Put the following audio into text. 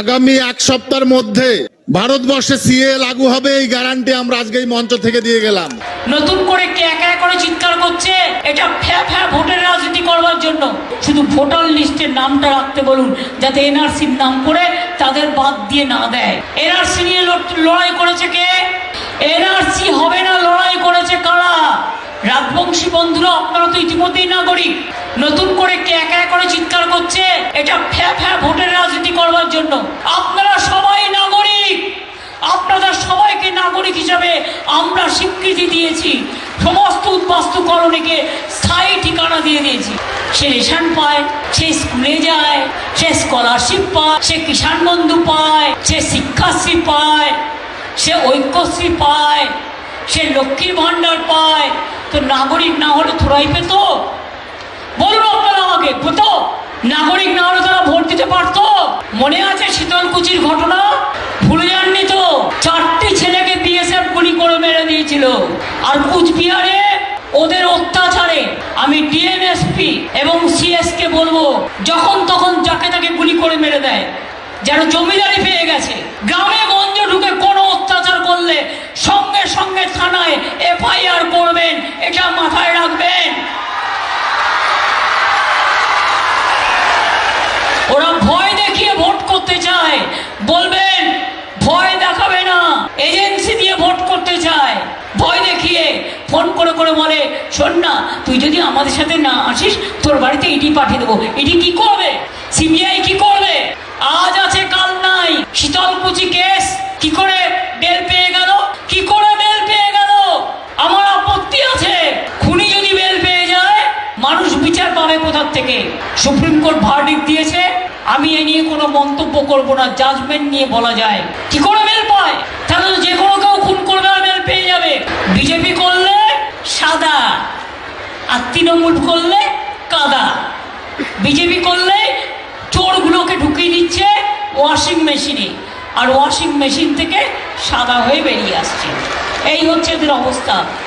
আগামী এক সপ্তাহের মধ্যে ভারতবর্ষে সিএ লাগু হবে, এই গ্যারান্টি আমরা আজকে এই মঞ্চ থেকে দিয়ে গেলাম। নতুন করে কে একা করে চিৎকার করছে, এটা ফ্যা ফ্যা ভোটের রাজনীতি করবার জন্য। শুধু ভোটার লিস্টের নামটা রাখতে বলুন, যাতে এনআরসির নাম করে তাদের বাদ দিয়ে না দেয়। এনআরসি নিয়ে লড়াই করেছে কে? এনআরসি হবে না, লড়াই করেছে কারা? রাজবংশী বন্ধুরা, আপনারা তো ইতিমধ্যেই নাগরিক। নতুন করে কে একা জন্য আপনারা সবাই নাগরিক। আপনারা সবাইকে নাগরিক হিসাবে আমরা স্বীকৃতি দিয়েছি। সমস্ত উদ্বাস্তু স্থায়ী ঠিকানা দিয়ে দিয়েছি। সে রেশন পায়, সে স্কুলে যায়, সে স্কলারশিপ পায়, সে কিষাণ বন্ধু পায়, সে শিক্ষাশ্রী পায়, সে ঐক্যশ্রী পায়, সে লক্ষ্মীর ভাণ্ডার পায়। তো নাগরিক না হলে থোড়াই পেত বলুন আপনারা আমাকে পেতো না হলে তারা ভোট দিতে পারতো মনে আছে শীতলকুচির ঘটনা? ভুলে যাননি তো? চারটি ছেলেকে বিএসএফ গুলি করে মেরে দিয়েছিল। আর কুচবিহারে ওদের অত্যাচারে আমি ডিএমএসপি এবং সিএস কে বলব, যখন তখন যাকে তাকে গুলি করে মেরে দেয়, যেন জমিদারি পেয়ে গেছে। গ্রামে গঞ্জে ঢুকে কোনো অত্যাচার করলে সঙ্গে সঙ্গে থানায় এফআইআর করবেন, এটা মাথায় রাখবেন ওরা ভয় দেখিয়ে ভোট করতে চায় বলবেন, ভয় দেখাবে না। এজেন্সি দিয়ে ভোট করতে চায়। ভয় দেখিয়ে ফোন করে করে বলে, শোন না, তুই যদি আমাদের সাথে না আসিস, তোর বাড়িতে ইডি পাঠিয়ে দেবো। ইডি কি করবে? সিবিআই কি করবে? আজ আছে, কাল নাই। শীতলকুচি কেস। কি করে বেল পেয়ে গেল? কি করে বেল পেয়ে গেল? আমার আপত্তি আছে। খুনি যদি বেল পেয়ে যায়, মানুষ বিচার পাবে কোথার থেকে? সুপ্রিম কোর্ট ভার্ডিক দিয়েছে। আমি এ নিয়ে কোনো মন্তব্য করব না জাজমেন্ট নিয়ে বলা যায়। কি করে মেল পায়? তাহলে যে কোনো কেউ খুন করবে আর মেল পেয়ে যাবে। বিজেপি করলে সাদা, আর তৃণমূল করলে কাদা। বিজেপি করলে চোরগুলোকে ঢুকিয়ে দিচ্ছে ওয়াশিং মেশিনে আর ওয়াশিং মেশিন থেকে সাদা হয়ে বেরিয়ে আসছে। এই হচ্ছে এদের অবস্থা।